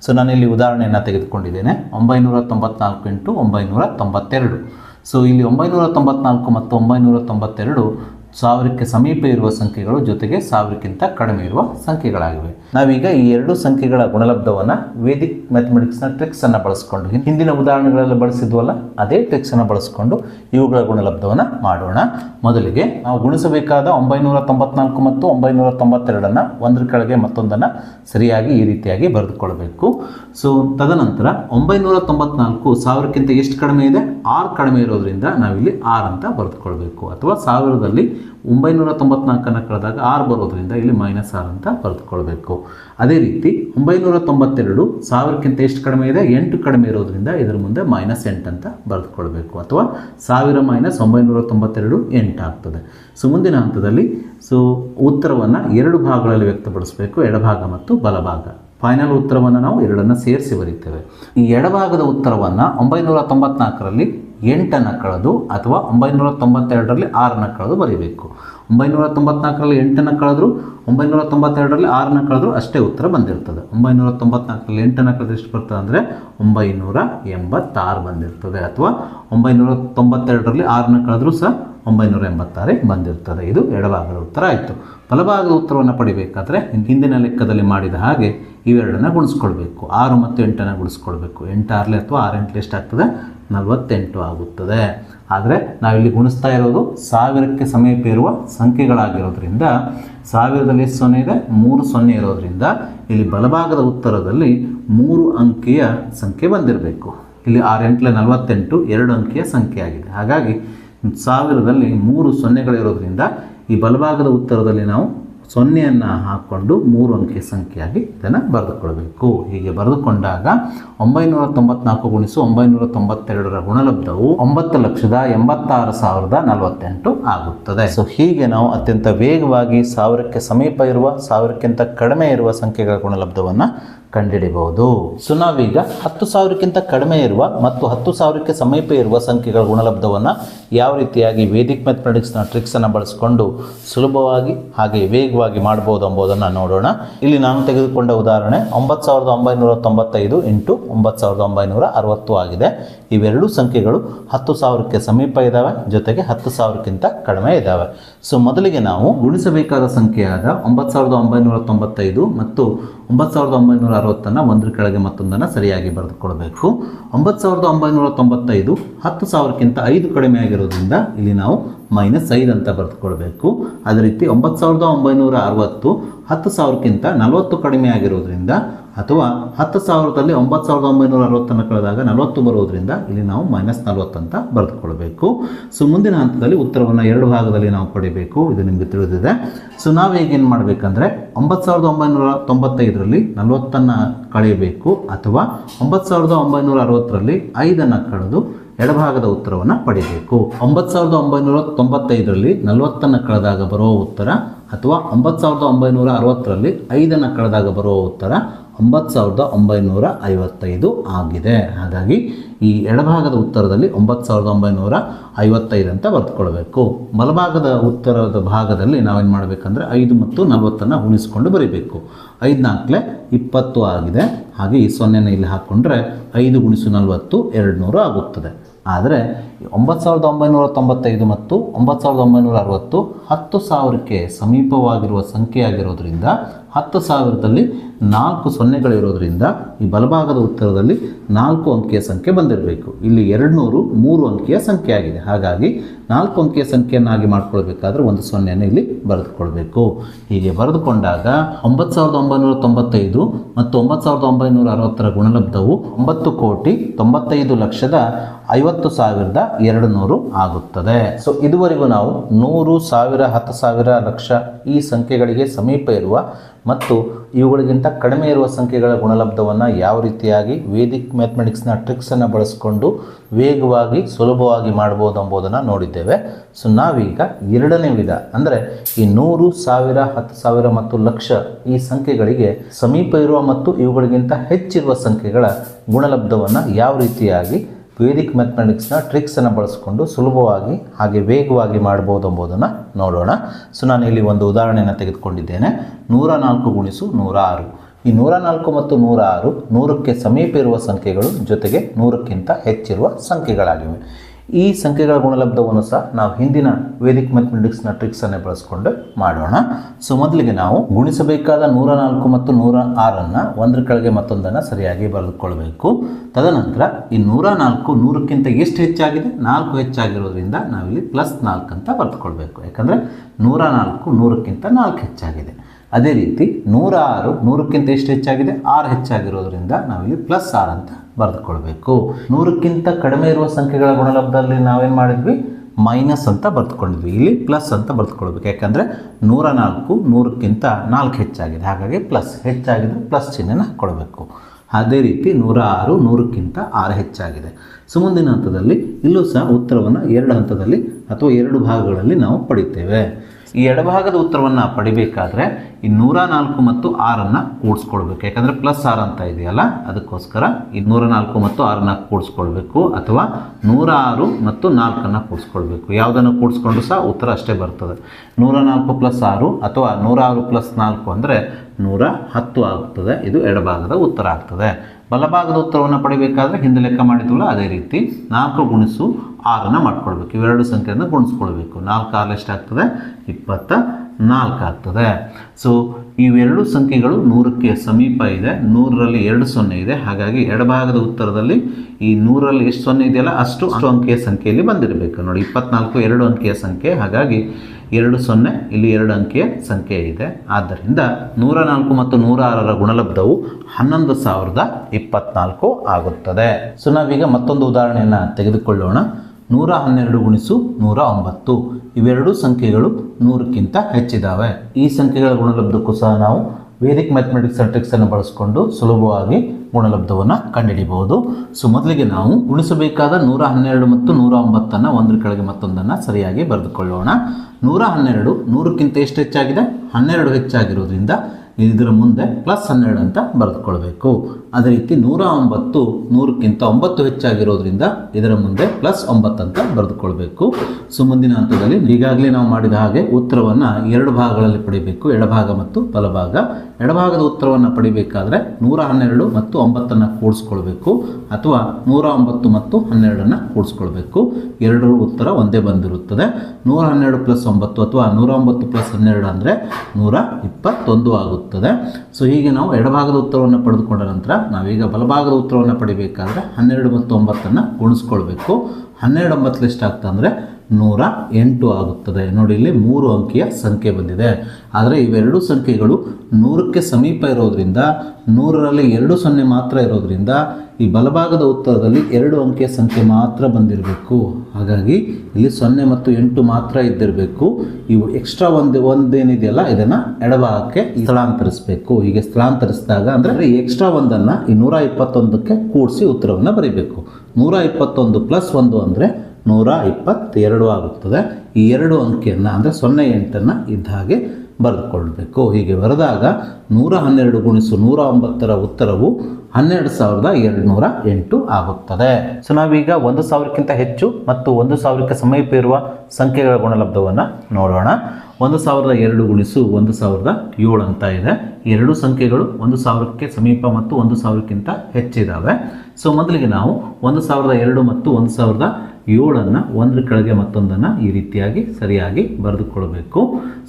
ಸೊ, ನಾನಿಲ್ಲಿ ಉದಾಹರಣೆಯನ್ನು ತೆಗೆದುಕೊಂಡಿದ್ದೇನೆ. ಒಂಬೈನೂರ ತೊಂಬತ್ನಾಲ್ಕು ಇಂಟು ಒಂಬೈನೂರ ತೊಂಬತ್ತೆರಡು ಸೊ, ಇಲ್ಲಿ ಒಂಬೈನೂರ ತೊಂಬತ್ನಾಲ್ಕು ಮತ್ತು ಒಂಬೈನೂರ ತೊಂಬತ್ತೆರಡು ಸಾವಿರಕ್ಕೆ ಸಮೀಪ ಇರುವ ಸಂಖ್ಯೆಗಳು ಜೊತೆಗೆ ಸಾವಿರಕ್ಕಿಂತ ಕಡಿಮೆ ಇರುವ ಸಂಖ್ಯೆಗಳಾಗಿವೆ. ನಾವೀಗ ಈ ಎರಡು ಸಂಖ್ಯೆಗಳ ಗುಣಲಬ್ಧವನ್ನು ವೇದಿಕ್ ಮ್ಯಾಥಮೆಟಿಕ್ಸ್ನ ಟ್ರಿಕ್ಸನ್ನು ಬಳಸಿಕೊಂಡು ಹಿಂದಿನ ಉದಾಹರಣೆಗಳಲ್ಲಿ ಬಳಸಿದ್ವಲ್ಲ, ಅದೇ ಟ್ರಿಕ್ಸನ್ನು ಬಳಸಿಕೊಂಡು ಇವುಗಳ ಗುಣಲಬ್ಧವನ್ನು ಮಾಡೋಣ. ಮೊದಲಿಗೆ ನಾವು ಗುಣಿಸಬೇಕಾದ ಒಂಬೈನೂರ ತೊಂಬತ್ನಾಲ್ಕು ಮತ್ತು ಒಂಬೈನೂರ ತೊಂಬತ್ತೆರಡನ್ನು ಒಂದರ ಕೆಳಗೆ ಮತ್ತೊಂದನ್ನು ಸರಿಯಾಗಿ ಈ ರೀತಿಯಾಗಿ ಬರೆದುಕೊಳ್ಬೇಕು. ಸೊ ತದನಂತರ ಒಂಬೈನೂರ ತೊಂಬತ್ನಾಲ್ಕು ಸಾವಿರಕ್ಕಿಂತ ಎಷ್ಟು ಕಡಿಮೆ ಇದೆ? ಆರು ಕಡಿಮೆ ಇರೋದ್ರಿಂದ ನಾವಿಲ್ಲಿ ಆರ್ ಅಂತ ಬರೆದುಕೊಳ್ಬೇಕು. ಅಥವಾ ಸಾವಿರದಲ್ಲಿ ಒಂಬೈನೂರ ತೊಂಬತ್ನಾಲ್ಕನ್ನು ಕಳೆದಾಗ ಆರು ಬರೋದ್ರಿಂದ ಇಲ್ಲಿ ಮೈನಸ್ ಆರು ಅಂತ ಬರೆದುಕೊಳ್ಬೇಕು. ಅದೇ ರೀತಿ ಒಂಬೈನೂರ ತೊಂಬತ್ತೆರಡು ಸಾವಿರಕ್ಕಿಂತ ಎಷ್ಟು ಕಡಿಮೆ ಇದೆ? ಎಂಟು ಕಡಿಮೆ ಇರೋದ್ರಿಂದ ಇದರ ಮುಂದೆ ಮೈನಸ್ ಎಂಟು ಅಂತ ಬರೆದುಕೊಳ್ಬೇಕು. ಅಥವಾ ಸಾವಿರ ಮೈನಸ್ ಒಂಬೈನೂರ ತೊಂಬತ್ತೆರಡು ಎಂಟು ಆಗ್ತದೆ. ಸೊ, ಮುಂದಿನ ಹಂತದಲ್ಲಿ ಸೊ, ಉತ್ತರವನ್ನು ಎರಡು ಭಾಗಗಳಲ್ಲಿ ವ್ಯಕ್ತಪಡಿಸಬೇಕು. ಎಡಭಾಗ ಮತ್ತು ಬಲಭಾಗ. ಫೈನಲ್ ಉತ್ತರವನ್ನು ನಾವು ಎರಡನ್ನು ಸೇರಿಸಿ ಬರೀತೇವೆ. ಈ ಎಡಭಾಗದ ಉತ್ತರವನ್ನು ಒಂಬೈನೂರ ತೊಂಬತ್ನಾಲ್ಕರಲ್ಲಿ ಎಂಟನ್ನು ಕಳೆದು ಅಥವಾ ಒಂಬೈನೂರ ತೊಂಬತ್ತೆರಡರಲ್ಲಿ ಆರನ್ನು ಕಳೆದು ಬರೀಬೇಕು. ಒಂಬೈನೂರ ತೊಂಬತ್ನಾಲ್ಕರಲ್ಲಿ ಎಂಟನ್ನು ಕಳೆದ್ರು ಒಂಬೈನೂರ ತೊಂಬತ್ತೆರಡರಲ್ಲಿ ಆರನ್ನು ಕಳೆದ್ರು ಅಷ್ಟೇ ಉತ್ತರ ಬಂದಿರ್ತದೆ. ಒಂಬೈನೂರ ತೊಂಬತ್ನಾಲ್ಕರಲ್ಲಿ ಎಂಟನ್ನು ಕಳೆದ್ರೆ ಎಷ್ಟು ಬರ್ತದೆ ಅಂದರೆ ಒಂಬೈನೂರ ಎಂಬತ್ತಾರು ಬಂದಿರ್ತದೆ ಅಥವಾ ಒಂಬೈನೂರ ತೊಂಬತ್ತೆರಡರಲ್ಲಿ ಆರನ್ನು ಕಳೆದ್ರು ಸಹ ಒಂಬೈನೂರ ಎಂಬತ್ತಾರೇ ಬಂದಿರ್ತದೆ. ಇದು ಎಡಭಾಗದ ಉತ್ತರ ಆಯಿತು. ಬಲಭಾಗದ ಉತ್ತರವನ್ನು ಪಡಿಬೇಕಾದ್ರೆ ಹಿಂದಿನ ಲೆಕ್ಕದಲ್ಲಿ ಮಾಡಿದ ಹಾಗೆ ಇವೆರಡನ್ನ ಗುಣಿಸ್ಕೊಳ್ಬೇಕು. ಆರು ಮತ್ತು ಎಂಟನ್ನು ಗುಣಿಸ್ಕೊಳ್ಬೇಕು. ಎಂಟಾರಲೆ ಅಥವಾ ಆರು ಎಂಟ್ಲೆ ಎಷ್ಟಾಗ್ತದೆ ನಲವತ್ತೆಂಟು ಆಗುತ್ತದೆ. ಆದರೆ ನಾವಿಲ್ಲಿ ಗುಣಿಸ್ತಾ ಇರೋದು ಸಾವಿರಕ್ಕೆ ಸಮೀಪ ಇರುವ ಸಂಖ್ಯೆಗಳಾಗಿರೋದ್ರಿಂದ, ಸಾವಿರದಲ್ಲಿ ಎಷ್ಟು ಸೊನ್ನೆ ಇದೆ? ಮೂರು ಸೊನ್ನೆ ಇರೋದ್ರಿಂದ ಇಲ್ಲಿ ಬಲಭಾಗದ ಉತ್ತರದಲ್ಲಿ ಮೂರು ಅಂಕಿಯ ಸಂಖ್ಯೆ ಬಂದಿರಬೇಕು. ಇಲ್ಲಿ ಆರೆಂಟ್ಲೆ ನಲವತ್ತೆಂಟು, ಎರಡು ಅಂಕಿಯ ಸಂಖ್ಯೆ ಆಗಿದೆ. ಹಾಗಾಗಿ ಸಾವಿರದಲ್ಲಿ ಮೂರು ಸೊನ್ನೆಗಳಿರೋದ್ರಿಂದ ಈ ಬಲಭಾಗದ ಉತ್ತರದಲ್ಲಿ ನಾವು ಸೊನ್ನೆಯನ್ನು ಹಾಕ್ಕೊಂಡು ಮೂರು ಅಂಕೆ ಸಂಖ್ಯೆಯಾಗಿ ಇದನ್ನು ಬರೆದುಕೊಳ್ಬೇಕು. ಹೀಗೆ ಬರೆದುಕೊಂಡಾಗ ಒಂಬೈನೂರ ತೊಂಬತ್ನಾಲ್ಕು ಗುಣಿಸು ಒಂಬೈನೂರ ತೊಂಬತ್ತೆರಡರ ಗುಣಲಬ್ಧವು ಒಂಬತ್ತು ಲಕ್ಷದ ಎಂಬತ್ತಾರು ಸಾವಿರದ ನಲವತ್ತೆಂಟು ಆಗುತ್ತದೆ. ಸೊ ಹೀಗೆ ನಾವು ಅತ್ಯಂತ ವೇಗವಾಗಿ ಸಾವಿರಕ್ಕೆ ಸಮೀಪ ಇರುವ, ಸಾವಿರಕ್ಕಿಂತ ಕಡಿಮೆ ಇರುವ ಸಂಖ್ಯೆಗಳ ಗುಣಲಬ್ಧವನ್ನು ಕಂಡುಹಿಡಿಬಹುದು ಸೊ ನಾವೀಗ ಹತ್ತು ಸಾವಿರಕ್ಕಿಂತ ಕಡಿಮೆ ಇರುವ ಮತ್ತು ಹತ್ತು ಸಾವಿರಕ್ಕೆ ಸಮೀಪ ಇರುವ ಸಂಖ್ಯೆಗಳ ಗುಣಲಬ್ಧವನ್ನು ಯಾವ ರೀತಿಯಾಗಿ ವೇದಿಕ್ ಮ್ಯಾಥಮೆಟಿಕ್ಸ್ನ ಟ್ರಿಕ್ಸನ್ನು ಬಳಸಿಕೊಂಡು ಸುಲಭವಾಗಿ ಹಾಗೆ ವೇಗವಾಗಿ ಮಾಡ್ಬೋದು ಎಂಬುದನ್ನು ನೋಡೋಣ. ಇಲ್ಲಿ ನಾನು ತೆಗೆದುಕೊಂಡ ಉದಾಹರಣೆ ಒಂಬತ್ತು ಸಾವಿರದ ಒಂಬೈನೂರ ತೊಂಬತ್ತೈದು ಇಂಟು ಒಂಬತ್ತು ಸಾವಿರದ ಒಂಬೈನೂರ ಅರವತ್ತು ಆಗಿದೆ. ಇವೆರಡು ಸಂಖ್ಯೆಗಳು ಹತ್ತು ಸಾವಿರಕ್ಕೆ ಸಮೀಪ ಇದ್ದಾವೆ, ಜೊತೆಗೆ ಹತ್ತು ಸಾವಿರಕ್ಕಿಂತ ಕಡಿಮೆ ಇದ್ದಾವೆ. ಸೊ, ಮೊದಲಿಗೆ ನಾವು ಗುಣಿಸಬೇಕಾದ ಸಂಖ್ಯೆಯಾದ ಒಂಬತ್ತು ಸಾವಿರದ ಒಂಬೈನೂರ ತೊಂಬತ್ತೈದು ಮತ್ತು ಒಂಬತ್ತು ಸಾವಿರದ ಒಂಬೈನೂರ ಅರವತ್ತನ್ನು ಒಂದರ ಕೆಳಗೆ ಮತ್ತೊಂದನ್ನು ಸರಿಯಾಗಿ ಬರೆದುಕೊಳ್ಬೇಕು. ಒಂಬತ್ತು ಸಾವಿರದ ಒಂಬೈನೂರ ತೊಂಬತ್ತೈದು ಹತ್ತು ಸಾವಿರಕ್ಕಿಂತ ಐದು ಕಡಿಮೆ ಆಗಿರೋದ್ರಿಂದ ಇಲ್ಲಿ ನಾವು ಮೈನಸ್ ಐದು ಅಂತ ಬರೆದುಕೊಳ್ಬೇಕು. ಅದೇ ರೀತಿ ಒಂಬತ್ತು ಸಾವಿರದ ಒಂಬೈನೂರ ಅರವತ್ತು ಹತ್ತು ಸಾವಿರಕ್ಕಿಂತ ನಲವತ್ತು ಕಡಿಮೆ ಆಗಿರೋದ್ರಿಂದ ಅಥವಾ ಹತ್ತು ಸಾವಿರದಲ್ಲಿ ಒಂಬತ್ತು ಸಾವಿರದ ಒಂಬೈನೂರ ಅರವತ್ತನ್ನು ಕಳೆದಾಗ ನಲವತ್ತು ಬರೋದ್ರಿಂದ ಇಲ್ಲಿ ನಾವು ಮೈನಸ್ ನಲವತ್ತು ಅಂತ ಬರೆದುಕೊಳ್ಬೇಕು. ಸೊ ಮುಂದಿನ ಹಂತದಲ್ಲಿ ಉತ್ತರವನ್ನು ಎರಡು ಭಾಗದಲ್ಲಿ ನಾವು ಪಡಿಬೇಕು. ಇದು ನಿಮಗೆ ತಿಳಿದಿದೆ. ಸೊ ನಾವು ಹೇಗೇನು ಮಾಡಬೇಕಂದ್ರೆ ಒಂಬತ್ತು ಸಾವಿರದ ಒಂಬೈನೂರ ತೊಂಬತ್ತೈದರಲ್ಲಿ ನಲವತ್ತನ್ನು ಕಳೆಯಬೇಕು ಅಥವಾ ಒಂಬತ್ತು ಸಾವಿರದ ಒಂಬೈನೂರ ಅರವತ್ತರಲ್ಲಿ ಐದನ್ನು ಕಳೆದು ಎಡಭಾಗದ ಉತ್ತರವನ್ನು ಪಡಿಬೇಕು ಒಂಬತ್ತು ಸಾವಿರದ ಒಂಬೈನೂರ ತೊಂಬತ್ತೈದರಲ್ಲಿ ನಲವತ್ತನ್ನು ಕಳೆದಾಗ ಬರುವ ಉತ್ತರ ಅಥವಾ ಒಂಬತ್ತು ಸಾವಿರದ ಒಂಬೈನೂರ ಅರವತ್ತರಲ್ಲಿ ಐದನ್ನು ಕಳೆದಾಗ ಬರುವ ಉತ್ತರ ಒಂಬತ್ತು ಸಾವಿರದ ಒಂಬೈನೂರ ಐವತ್ತೈದು ಆಗಿದೆ. ಹಾಗಾಗಿ ಈ ಎಡಭಾಗದ ಉತ್ತರದಲ್ಲಿ ಒಂಬತ್ತು ಸಾವಿರದ ಒಂಬೈನೂರ ಐವತ್ತೈದು ಅಂತ ಬರೆದುಕೊಳ್ಬೇಕು ಬಲಭಾಗದ ಉತ್ತರದ ಭಾಗದಲ್ಲಿ ನಾವೇನು ಮಾಡಬೇಕಂದ್ರೆ ಐದು ಮತ್ತು ನಲವತ್ತನ್ನು ಉಣಿಸ್ಕೊಂಡು ಬರೀಬೇಕು. ಐದು ನಾಲ್ಕಲೆ ಇಪ್ಪತ್ತು ಆಗಿದೆ. ಹಾಗೆ ಈ ಸೊನ್ನೆನ ಇಲ್ಲಿ ಹಾಕ್ಕೊಂಡ್ರೆ ಐದು ಗುಣಿಸು ನಲವತ್ತು ಎರಡು ನೂರು ಆಗುತ್ತದೆ. ಆದರೆ ಒಂಬತ್ತು ಸಾವಿರದ ಒಂಬೈನೂರ ತೊಂಬತ್ತೈದು ಮತ್ತು ಒಂಬತ್ತು ಸಾವಿರದ ಒಂಬೈನೂರ ಅರವತ್ತು ಹತ್ತು ಸಾವಿರಕ್ಕೆ ಸಮೀಪವಾಗಿರುವ ಸಂಖ್ಯೆಯಾಗಿರೋದ್ರಿಂದ ಹತ್ತು ಸಾವಿರದಲ್ಲಿ ನಾಲ್ಕು ಸೊನ್ನೆಗಳಿರೋದ್ರಿಂದ ಈ ಬಲಭಾಗದ ಉತ್ತರದಲ್ಲಿ ನಾಲ್ಕು ಅಂಕಿಯ ಸಂಖ್ಯೆ ಬಂದಿರಬೇಕು. ಇಲ್ಲಿ ಎರಡುನೂರು ಮೂರು ಅಂಕಿಯ ಸಂಖ್ಯೆ ಆಗಿದೆ. ಹಾಗಾಗಿ ನಾಲ್ಕು ಅಂಕಿಯ ಸಂಖ್ಯೆಯನ್ನಾಗಿ ಮಾಡ್ಕೊಳ್ಬೇಕಾದ್ರೆ ಒಂದು ಸೊನ್ನೆಯನ್ನು ಇಲ್ಲಿ ಬರೆದುಕೊಳ್ಬೇಕು. ಹೀಗೆ ಬರೆದುಕೊಂಡಾಗ ಒಂಬತ್ತು ಸಾವಿರದ ಒಂಬೈನೂರ ತೊಂಬತ್ತೈದು ಮತ್ತು ಒಂಬತ್ತು ಸಾವಿರದ ಒಂಬೈನೂರ ಅರವತ್ತರ ಗುಣಲಬ್ಧವು ಒಂಬತ್ತು ಕೋಟಿ ತೊಂಬತ್ತೈದು ಲಕ್ಷದ ಐವತ್ತು ಸಾವಿರದ ಎರಡು ನೂರು ಆಗುತ್ತದೆ. ಸೊ ಇದುವರೆಗೂ ನಾವು ನೂರು ಸಾವಿರ, ಹತ್ತು ಸಾವಿರ ಲಕ್ಷ ಈ ಸಂಖ್ಯೆಗಳಿಗೆ ಸಮೀಪ ಇರುವ ಮತ್ತು ಇವುಗಳಿಗಿಂತ ಕಡಿಮೆ ಇರುವ ಸಂಖ್ಯೆಗಳ ಗುಣಲಬ್ಧವನ್ನು ಯಾವ ರೀತಿಯಾಗಿ ವೇದಿಕ್ ಮ್ಯಾಥಮೆಟಿಕ್ಸ್ನ ಟ್ರಿಕ್ಸನ್ನು ಬಳಸಿಕೊಂಡು ವೇಗವಾಗಿ ಸುಲಭವಾಗಿ ಮಾಡ್ಬೋದು ಎಂಬುದನ್ನು ನೋಡಿದ್ದೇವೆ. ಸೊ ನಾವೀಗ ಎರಡನೇ ವಿಧ, ಅಂದರೆ ಈ ನೂರು, ಸಾವಿರ, ಹತ್ತು ಸಾವಿರ ಮತ್ತು ಲಕ್ಷ ಈ ಸಂಖ್ಯೆಗಳಿಗೆ ಸಮೀಪ ಇರುವ ಮತ್ತು ಇವುಗಳಿಗಿಂತ ಹೆಚ್ಚಿರುವ ಸಂಖ್ಯೆಗಳ ಗುಣಲಬ್ಧವನ್ನು ಯಾವ ರೀತಿಯಾಗಿ ವೇದಿಕ್ ಮ್ಯಾಥಮೆಟಿಕ್ಸ್ನ ಟ್ರಿಕ್ಸನ್ನು ಬಳಸಿಕೊಂಡು ಸುಲಭವಾಗಿ ಹಾಗೆ ವೇಗವಾಗಿ ಮಾಡ್ಬೋದು ಎಂಬುದನ್ನು ನೋಡೋಣ. ಸೊ ನಾನು ಇಲ್ಲಿ ಒಂದು ಉದಾಹರಣೆಯನ್ನು ತೆಗೆದುಕೊಂಡಿದ್ದೇನೆ. ನೂರ ನಾಲ್ಕು ಗುಣಿಸು ನೂರ ಆರು ಈ ನೂರ ನಾಲ್ಕು ಮತ್ತು ನೂರ ಆರು ನೂರಕ್ಕೆ ಸಮೀಪ ಇರುವ ಸಂಖ್ಯೆಗಳು ಜೊತೆಗೆ ನೂರಕ್ಕಿಂತ ಹೆಚ್ಚಿರುವ ಸಂಖ್ಯೆಗಳಾಗಿವೆ. ಈ ಸಂಖ್ಯೆಗಳ ಗುಣಲಬ್ಧವನ್ನು ಸಹ ನಾವು ಹಿಂದಿನ ವೇದಿಕ್ ಮ್ಯಾಥಮೆಟಿಕ್ಸ್ನ ಟ್ರಿಕ್ಸನ್ನೇ ಬಳಸ್ಕೊಂಡು ಮಾಡೋಣ. ಸೊ, ಮೊದಲಿಗೆ ನಾವು ಗುಣಿಸಬೇಕಾದ ನೂರ ನಾಲ್ಕು ಮತ್ತು ನೂರ ಆರನ್ನು ಒಂದರ ಕೆಳಗೆ ಮತ್ತೊಂದನ್ನು ಸರಿಯಾಗಿ ಬರೆದುಕೊಳ್ಬೇಕು. ತದನಂತರ ಈ ನೂರ ನಾಲ್ಕು ನೂರಕ್ಕಿಂತ ಎಷ್ಟು ಹೆಚ್ಚಾಗಿದೆ? ನಾಲ್ಕು ಹೆಚ್ಚಾಗಿರೋದ್ರಿಂದ ನಾವಿಲ್ಲಿ ಪ್ಲಸ್ ನಾಲ್ಕು ಅಂತ ಬರೆದುಕೊಳ್ಬೇಕು. ಯಾಕಂದರೆ ನೂರ ನಾಲ್ಕು ನೂರಕ್ಕಿಂತ ನಾಲ್ಕು ಹೆಚ್ಚಾಗಿದೆ. ಅದೇ ರೀತಿ ನೂರ ಆರು ನೂರಕ್ಕಿಂತ ಎಷ್ಟು ಹೆಚ್ಚಾಗಿದೆ? ಆರು ಹೆಚ್ಚಾಗಿರೋದ್ರಿಂದ ನಾವಿಲ್ಲಿ ಪ್ಲಸ್ ಆರ್ ಅಂತ ಬರೆದುಕೊಳ್ಬೇಕು. ನೂರಕ್ಕಿಂತ ಕಡಿಮೆ ಇರುವ ಸಂಖ್ಯೆಗಳ ಗುಣಲಬ್ಧದಲ್ಲಿ ನಾವೇನು ಮಾಡಿದ್ವಿ? ಮೈನಸ್ ಅಂತ ಬರೆದುಕೊಂಡಿದ್ವಿ. ಇಲ್ಲಿ ಪ್ಲಸ್ ಅಂತ ಬರೆದುಕೊಳ್ಬೇಕು. ಯಾಕಂದರೆ ನೂರ ನಾಲ್ಕು, ನೂರಕ್ಕಿಂತ ನಾಲ್ಕು ಹೆಚ್ಚಾಗಿದೆ. ಹಾಗಾಗಿ ಪ್ಲಸ್ ಹೆಚ್ಚಾಗಿದ್ರೆ ಪ್ಲಸ್ ಚಿಹ್ನೆನ ಕೊಡಬೇಕು. ಅದೇ ರೀತಿ ನೂರ ಆರು ನೂರಕ್ಕಿಂತ ಆರು ಹೆಚ್ಚಾಗಿದೆ. ಸೊ, ಮುಂದಿನ ಹಂತದಲ್ಲಿ ಇಲ್ಲೂ ಸಹ ಉತ್ತರವನ್ನು ಎರಡು ಹಂತದಲ್ಲಿ ಅಥವಾ ಎರಡು ಭಾಗಗಳಲ್ಲಿ ನಾವು ಪಡಿತೇವೆ. ಈ ಎಡಭಾಗದ ಉತ್ತರವನ್ನು ಪಡಿಬೇಕಾದ್ರೆ ಈ ನೂರ ನಾಲ್ಕು ಮತ್ತು ಆರನ್ನು ಕೂಡಿಸ್ಕೊಳ್ಬೇಕು. ಯಾಕಂದರೆ ಪ್ಲಸ್ ಆರ್ ಅಂತ ಇದೆಯಲ್ಲ, ಅದಕ್ಕೋಸ್ಕರ ಈ ನೂರ ನಾಲ್ಕು ಮತ್ತು ಆರನ್ನು ಕೂಡಿಸ್ಕೊಳ್ಬೇಕು ಅಥವಾ ನೂರ ಆರು ಮತ್ತು ನಾಲ್ಕನ್ನು ಕೂಡಿಸ್ಕೊಳ್ಬೇಕು. ಯಾವುದನ್ನು ಕೂಡಿಸ್ಕೊಂಡು ಸಹ ಉತ್ತರ ಅಷ್ಟೇ ಬರ್ತದೆ. ನೂರ ನಾಲ್ಕು ಪ್ಲಸ್ ಆರು ಅಥವಾ ನೂರ ಆರು ಪ್ಲಸ್ ನಾಲ್ಕು ಅಂದರೆ ನೂರ ಹತ್ತು ಆಗುತ್ತದೆ ಇದು ಎಡಭಾಗದ ಉತ್ತರ ಆಗ್ತದೆ. ಬಲಭಾಗದ ಉತ್ತರವನ್ನು ಪಡಿಬೇಕಾದ್ರೆ ಹಿಂದೆ ಲೆಕ್ಕ ಮಾಡಿದ್ವಲ್ಲ, ಅದೇ ರೀತಿ ನಾಲ್ಕು ಗುಣಿಸು ಆರನ್ನು ಮಾಡ್ಕೊಳ್ಬೇಕು. ಇವೆರಡು ಸಂಖ್ಯೆಯನ್ನು ಗುಣಿಸ್ಕೊಳ್ಬೇಕು. ನಾಲ್ಕು ಆರು ಎಷ್ಟಾಗ್ತದೆ ಇಪ್ಪತ್ತ. ನಾಲ್ಕು ಆಗ್ತದೆ ಸೊ ಇವೆರಡು ಸಂಖ್ಯೆಗಳು ನೂರಕ್ಕೆ ಸಮೀಪ ಇದೆ. ನೂರರಲ್ಲಿ ಎರಡು ಸೊನ್ನೆ ಇದೆ. ಹಾಗಾಗಿ ಎಡಭಾಗದ ಉತ್ತರದಲ್ಲಿ ಈ ನೂರಲ್ಲಿ ಎಷ್ಟು ಸೊನ್ನೆ ಇದೆಯಲ್ಲ, ಅಷ್ಟು ಅಷ್ಟು ಅಂಕೆಯ ಸಂಖ್ಯೆಯಲ್ಲಿ ಬಂದಿರಬೇಕು. ನೋಡಿ, ಇಪ್ಪತ್ನಾಲ್ಕು ಎರಡು ಅಂಕೆಯ ಸಂಖ್ಯೆ. ಹಾಗಾಗಿ ಎರಡು ಸೊನ್ನೆ, ಇಲ್ಲಿ ಎರಡು ಅಂಕೆಯ ಸಂಖ್ಯೆ ಇದೆ. ಆದ್ದರಿಂದ ನೂರ ನಾಲ್ಕು ಮತ್ತು ನೂರ ಆರರ ಗುಣಲಬ್ಧವು ಹನ್ನೊಂದು ಸಾವಿರದ ಇಪ್ಪತ್ನಾಲ್ಕು ಆಗುತ್ತದೆ. ಸೊ ನಾವೀಗ ಮತ್ತೊಂದು ಉದಾಹರಣೆಯನ್ನು ತೆಗೆದುಕೊಳ್ಳೋಣ. ನೂರ ಹನ್ನೆರಡು ಗುಣಿಸು ನೂರ ಒಂಬತ್ತು. ಇವೆರಡು ಸಂಖ್ಯೆಗಳು ನೂರಕ್ಕಿಂತ ಹೆಚ್ಚಿದ್ದಾವೆ ಈ ಸಂಖ್ಯೆಗಳ ಗುಣಲಬ್ಧಕ್ಕೂ ಸಹ ನಾವು ವೇದಿಕ್ ಮ್ಯಾಥಮೆಟಿಕ್ಸ್ ಅನ್ನು ಬಳಸಿಕೊಂಡು ಸುಲಭವಾಗಿ ಗುಣಲಬ್ಧವನ್ನು ಕಂಡುಹಿಡಿಯಬಹುದು ಸೊ, ಮೊದಲಿಗೆ ನಾವು ಗುಣಿಸಬೇಕಾದ ನೂರ ಹನ್ನೆರಡು ಮತ್ತು ನೂರ ಒಂಬತ್ತನ್ನು ಒಂದರ ಕೆಳಗೆ ಮತ್ತೊಂದನ್ನು ಸರಿಯಾಗಿ ಬರೆದುಕೊಳ್ಳೋಣ. ನೂರ ಹನ್ನೆರಡು ನೂರಕ್ಕಿಂತ ಎಷ್ಟು ಹೆಚ್ಚಾಗಿದೆ? ಹನ್ನೆರಡು ಹೆಚ್ಚಾಗಿರೋದ್ರಿಂದ ಇದರ ಮುಂದೆ ಪ್ಲಸ್ ಹನ್ನೆರಡು ಅಂತ ಬರೆದುಕೊಳ್ಬೇಕು. ಅದೇ ರೀತಿ ನೂರ ಒಂಬತ್ತು, ನೂರಕ್ಕಿಂತ ಒಂಬತ್ತು ಹೆಚ್ಚಾಗಿರೋದ್ರಿಂದ ಇದರ ಮುಂದೆ ಪ್ಲಸ್ ಒಂಬತ್ತು ಅಂತ ಬರೆದುಕೊಳ್ಬೇಕು. ಸೊ, ಮುಂದಿನ ಹಂತದಲ್ಲಿ ಈಗಾಗಲೇ ನಾವು ಮಾಡಿದ ಹಾಗೆ ಉತ್ತರವನ್ನು ಎರಡು ಭಾಗಗಳಲ್ಲಿ ಪಡಿಬೇಕು ಎಡಭಾಗ ಮತ್ತು ಬಲಭಾಗ. ಎಡಭಾಗದ ಉತ್ತರವನ್ನು ಪಡಿಬೇಕಾದ್ರೆ ನೂರ ಹನ್ನೆರಡು ಮತ್ತು ಒಂಬತ್ತನ್ನು ಕೂಡಿಸ್ಕೊಳ್ಬೇಕು ಅಥವಾ ನೂರ ಒಂಬತ್ತು ಮತ್ತು ಹನ್ನೆರಡನ್ನು ಕೂಡಿಸ್ಕೊಳ್ಬೇಕು. ಎರಡರ ಉತ್ತರ ಒಂದೇ ಬಂದಿರುತ್ತದೆ. ನೂರ ಹನ್ನೆರಡು ಪ್ಲಸ್ ಒಂಬತ್ತು ಅಥವಾ ನೂರ ಒಂಬತ್ತು ಪ್ಲಸ್ ಹನ್ನೆರಡು ಅಂದರೆ ನೂರ ಇಪ್ಪತ್ತೊಂದು ಆಗುತ್ತದೆ. ಸೊ ಹೀಗೆ ನಾವು ಎಡಭಾಗದ ಉತ್ತರವನ್ನು ಪಡೆದುಕೊಂಡ ನಂತರ ನಾವೀಗ ಬಲಭಾಗದ ಉತ್ತರವನ್ನು ಪಡಿಬೇಕಾದ್ರೆ ಹನ್ನೆರಡು ಮತ್ತು ಒಂಬತ್ತನ್ನು ಗುಣಿಸ್ಕೊಳ್ಬೇಕು ಹನ್ನೆರಡು ಒಂಬತ್ತು ಲಿಸ್ಟ್ ಅಂದರೆ ನೂರ ಎಂಟು ಆಗುತ್ತದೆ. ನೋಡಿ, ಇಲ್ಲಿ ಮೂರು ಅಂಕಿಯ ಸಂಖ್ಯೆ ಬಂದಿದೆ. ಆದರೆ ಇವೆರಡು ಸಂಖ್ಯೆಗಳು ನೂರಕ್ಕೆ ಸಮೀಪ ಇರೋದ್ರಿಂದ, ನೂರರಲ್ಲಿ ಎರಡು ಸೊನ್ನೆ ಮಾತ್ರ ಇರೋದ್ರಿಂದ ಈ ಬಲಭಾಗದ ಉತ್ತರದಲ್ಲಿ ಎರಡು ಅಂಕಿಯ ಸಂಖ್ಯೆ ಮಾತ್ರ ಬಂದಿರಬೇಕು. ಹಾಗಾಗಿ ಇಲ್ಲಿ ಸೊನ್ನೆ ಮತ್ತು ಎಂಟು ಮಾತ್ರ ಇದ್ದಿರಬೇಕು. ಇವು ಎಕ್ಸ್ಟ್ರಾ ಒಂದು, ಒಂದೇನಿದೆಯಲ್ಲ, ಇದನ್ನು ಎಡಭಾಗಕ್ಕೆ ಸ್ಥಳಾಂತರಿಸಬೇಕು. ಹೀಗೆ ಸ್ಥಳಾಂತರಿಸಿದಾಗ ಅಂದರೆ ಈ ಎಕ್ಸ್ಟ್ರಾ ಒಂದನ್ನು ಈ ನೂರ ಇಪ್ಪತ್ತೊಂದಕ್ಕೆ ಕೂಡಿಸಿ ಉತ್ತರವನ್ನು ಬರೀಬೇಕು. ನೂರ ಇಪ್ಪತ್ತೊಂದು ಪ್ಲಸ್ ಒಂದು ಅಂದರೆ ನೂರ ಇಪ್ಪತ್ತೆರಡು ಆಗುತ್ತದೆ. ಈ ಎರಡು ಅಂಕಿಯನ್ನು ಅಂದರೆ ಸೊನ್ನೆ ಎಂಟನ್ನು ಇದ್ದ ಹಾಗೆ ಬರೆದುಕೊಳ್ಬೇಕು. ಹೀಗೆ ಬರೆದಾಗ ನೂರ ಹನ್ನೆರಡು ಗುಣಿಸು ನೂರ ಒಂಬತ್ತರ ಉತ್ತರವು ಹನ್ನೆರಡು ಸಾವಿರದ ಎರಡು ನೂರ ಎಂಟು ಆಗುತ್ತದೆ. ಸೊ ನಾವೀಗ ಒಂದು ಸಾವಿರಕ್ಕಿಂತ ಹೆಚ್ಚು ಮತ್ತು ಒಂದು ಸಾವಿರಕ್ಕೆ ಸಮೀಪ ಇರುವ ಸಂಖ್ಯೆಗಳ ಗುಣಲಬ್ಧವನ್ನು ನೋಡೋಣ. ಒಂದು ಸಾವಿರದ ಎರಡು ಗುಣಿಸು ಒಂದು ಸಾವಿರದ ಏಳು ಅಂತ ಇದೆ. ಎರಡು ಸಂಖ್ಯೆಗಳು ಒಂದು ಸಾವಿರಕ್ಕೆ ಸಮೀಪ ಮತ್ತು ಒಂದು ಸಾವಿರಕ್ಕಿಂತ ಹೆಚ್ಚಿದ್ದಾವೆ ಸೊ ಮೊದಲಿಗೆ ನಾವು ಒಂದು ಸಾವಿರದ ಎರಡು ಮತ್ತು ಒಂದು ಸಾವಿರದ ಏಳನ್ನು ಒಂದರ ಕೆಳಗೆ ಮತ್ತೊಂದನ್ನು ಈ ರೀತಿಯಾಗಿ ಸರಿಯಾಗಿ ಬರೆದುಕೊಳ್ಬೇಕು.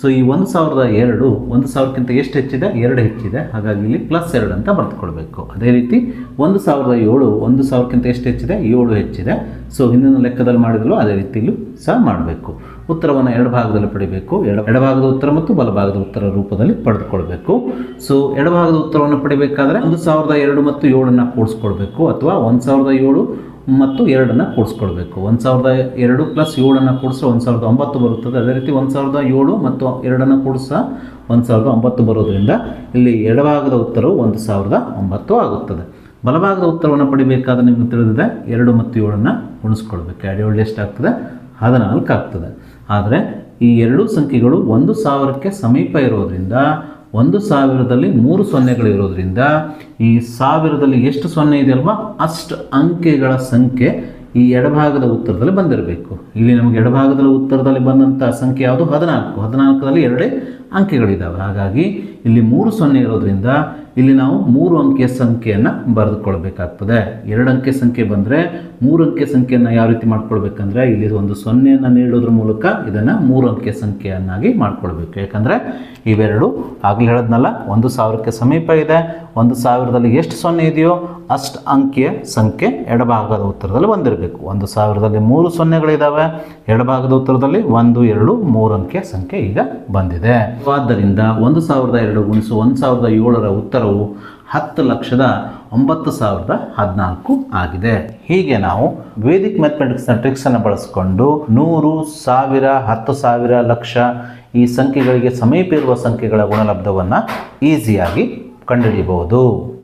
ಸೊ ಈ ಒಂದು ಸಾವಿರದ ಎರಡು, ಒಂದು ಸಾವಿರಕ್ಕಿಂತ ಎಷ್ಟು ಹೆಚ್ಚಿದೆ? ಎರಡು ಹೆಚ್ಚಿದೆ. ಹಾಗಾಗಿ ಇಲ್ಲಿ ಪ್ಲಸ್ ಎರಡು ಅಂತ ಬರೆದುಕೊಳ್ಬೇಕು. ಅದೇ ರೀತಿ ಒಂದು ಸಾವಿರದ ಏಳು, ಒಂದು ಸಾವಿರಕ್ಕಿಂತ ಎಷ್ಟು ಹೆಚ್ಚಿದೆ? ಏಳು ಹೆಚ್ಚಿದೆ. ಸೊ ಹಿಂದಿನ ಲೆಕ್ಕದಲ್ಲಿ ಮಾಡಿದಲು ಅದೇ ರೀತಿಯಲ್ಲೂ ಸಹ ಮಾಡಬೇಕು. ಉತ್ತರವನ್ನು ಎರಡು ಭಾಗದಲ್ಲಿ ಪಡಿಬೇಕು. ಎಡ ಎಡಭಾಗದ ಉತ್ತರ ಮತ್ತು ಬಲಭಾಗದ ಉತ್ತರ ರೂಪದಲ್ಲಿ ಪಡೆದುಕೊಳ್ಬೇಕು. ಸೊ ಎಡಭಾಗದ ಉತ್ತರವನ್ನು ಪಡಿಬೇಕಾದ್ರೆ ಒಂದು ಸಾವಿರದ ಎರಡು ಮತ್ತು ಏಳನ್ನು ಕೂಡಿಸ್ಕೊಳ್ಬೇಕು ಅಥವಾ ಒಂದು ಸಾವಿರದ ಏಳು ಮತ್ತು ಎರಡನ್ನು ಕೂಡಿಸ್ಕೊಳ್ಬೇಕು. ಒಂದು ಸಾವಿರದ ಎರಡು ಪ್ಲಸ್ ಏಳನ್ನು ಕೂಡಿಸ್ರೆ ಒಂದು ಸಾವಿರದ ಒಂಬತ್ತು ಬರುತ್ತದೆ. ಅದೇ ರೀತಿ ಒಂದು ಸಾವಿರದ ಏಳು ಮತ್ತು ಎರಡನ್ನು ಕೂಡಿಸ ಒಂದು ಸಾವಿರದ ಒಂಬತ್ತು ಬರೋದ್ರಿಂದ ಇಲ್ಲಿ ಎಡಭಾಗದ ಉತ್ತರವು ಒಂದು ಸಾವಿರದ ಒಂಬತ್ತು ಆಗುತ್ತದೆ. ಬಲಭಾಗದ ಉತ್ತರವನ್ನು ಪಡಿಬೇಕಾದ ನಿಮಗೆ ತಿಳಿದಿದೆ. ಎರಡು ಮತ್ತು ಏಳನ್ನು ಉಣಿಸ್ಕೊಳ್ಬೇಕು. ಎರಡು ಏಳು ಎಷ್ಟಾಗ್ತದೆ? ಹದಿನಾಲ್ಕು ಆಗ್ತದೆ ಆದರೆ ಈ ಎರಡೂ ಸಂಖ್ಯೆಗಳು ಒಂದು ಸಾವಿರಕ್ಕೆ ಸಮೀಪ ಇರೋದ್ರಿಂದ ಒಂದು ಸಾವಿರದಲ್ಲಿ ಮೂರು ಸೊನ್ನೆಗಳಿರೋದ್ರಿಂದ ಈ ಸಾವಿರದಲ್ಲಿ ಎಷ್ಟು ಸೊನ್ನೆ ಇದೆಯಲ್ವಾ ಅಷ್ಟು ಅಂಕೆಗಳ ಸಂಖ್ಯೆ ಈ ಎಡಭಾಗದ ಉತ್ತರದಲ್ಲಿ ಬಂದಿರಬೇಕು. ಇಲ್ಲಿ ನಮಗೆ ಎಡಭಾಗದಲ್ಲಿ ಉತ್ತರದಲ್ಲಿ ಬಂದಂಥ ಸಂಖ್ಯೆ ಯಾವುದು? ಹದಿನಾಲ್ಕು. ಹದಿನಾಲ್ಕರಲ್ಲಿ ಎರಡೇ ಅಂಕೆಗಳಿದ್ದಾವೆ ಹಾಗಾಗಿ ಇಲ್ಲಿ ಮೂರು ಸೊನ್ನೆ ಇರೋದ್ರಿಂದ ಇಲ್ಲಿ ನಾವು ಮೂರು ಅಂಕೆಯ ಸಂಖ್ಯೆಯನ್ನು ಬರೆದುಕೊಳ್ಬೇಕಾಗ್ತದೆ. ಎರಡು ಅಂಕೆ ಸಂಖ್ಯೆ ಬಂದರೆ ಮೂರು ಅಂಕೆ ಸಂಖ್ಯೆಯನ್ನು ಯಾವ ರೀತಿ ಮಾಡ್ಕೊಳ್ಬೇಕಂದ್ರೆ ಇಲ್ಲಿ ಒಂದು ಸೊನ್ನೆಯನ್ನು ನೀಡೋದ್ರ ಮೂಲಕ ಇದನ್ನು ಮೂರು ಅಂಕೆ ಸಂಖ್ಯೆಯನ್ನಾಗಿ ಮಾಡ್ಕೊಳ್ಬೇಕು. ಯಾಕಂದರೆ ಇವೆರಡು ಆಗಲೇ ಹೇಳದ್ನಲ್ಲ, ಒಂದು ಸಾವಿರಕ್ಕೆ ಸಮೀಪ ಇದೆ. ಒಂದು ಸಾವಿರದಲ್ಲಿ ಎಷ್ಟು ಸೊನ್ನೆ ಇದೆಯೋ ಅಷ್ಟು ಅಂಕೆಯ ಸಂಖ್ಯೆ ಎಡಭಾಗದ ಉತ್ತರದಲ್ಲಿ ಬಂದಿರಬೇಕು. ಒಂದು ಸಾವಿರದಲ್ಲಿ ಮೂರು ಸೊನ್ನೆಗಳಿದ್ದಾವೆ ಎಡಭಾಗದ ಉತ್ತರದಲ್ಲಿ ಒಂದು, ಎರಡು, ಮೂರು ಅಂಕೆಯ ಸಂಖ್ಯೆ ಈಗ ಬಂದಿದೆ. ಆದ್ದರಿಂದ ಒಂದು ಸಾವಿರದ ಎರಡು ಗುಣಿಸು ಒಂದು ಸಾವಿರದ ಏಳರ ಉತ್ತರವು ಹತ್ತು ಲಕ್ಷದ ಒಂಬತ್ತು ಸಾವಿರದ ಹದಿನಾಲ್ಕು ಆಗಿದೆ. ಹೀಗೆ ನಾವು ವೇದಿಕ್ ಮ್ಯಾಥಮೆಟಿಕ್ಸ್ನ ಟ್ರಿಕ್ಸನ್ನು ಬಳಸಿಕೊಂಡು ನೂರು ಸಾವಿರ, ಹತ್ತು ಸಾವಿರ ಲಕ್ಷ ಈ ಸಂಖ್ಯೆಗಳಿಗೆ ಸಮೀಪ ಇರುವ ಸಂಖ್ಯೆಗಳ ಗುಣಲಬ್ಧವನ್ನು ಈಸಿಯಾಗಿ ಕಂಡುಹಿಡಿಯಬಹುದು.